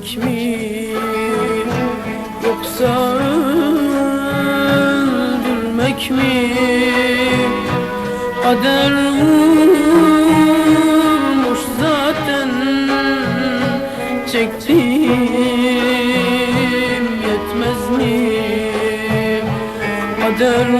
ölmek mi yoksa öldürmek mi? Kader vurmuş zaten çektiğim yetmez mi? Kader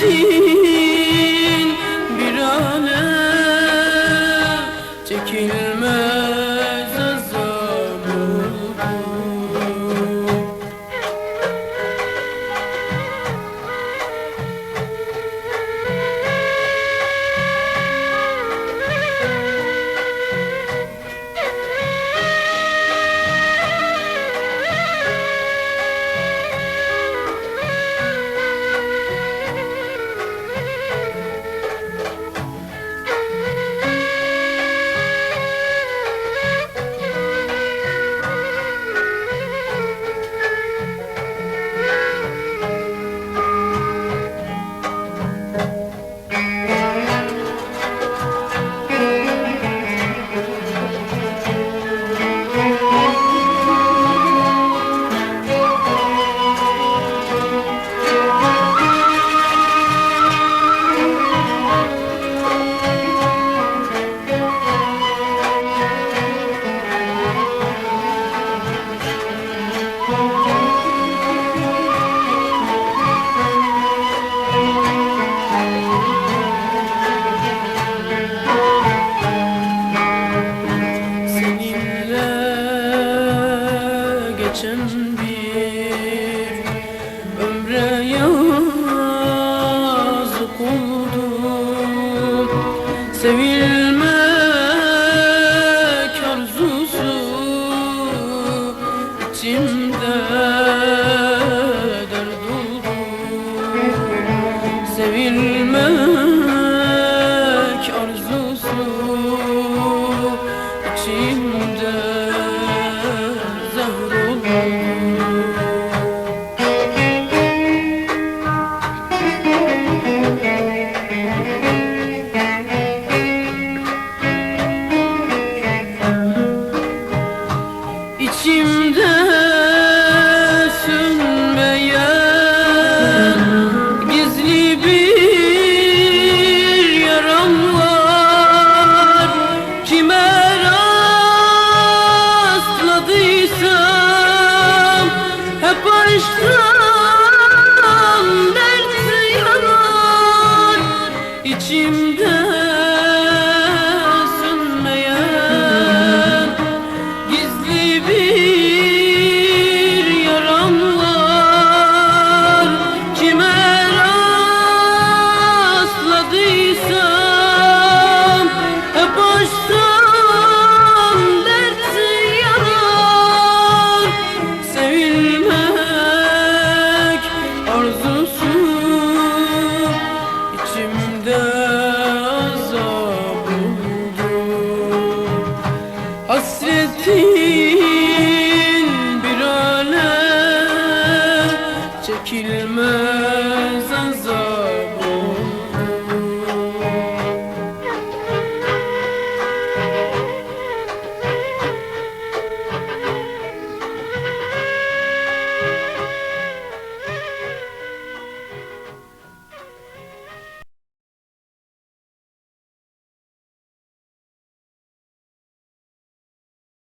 ti oldu Sevil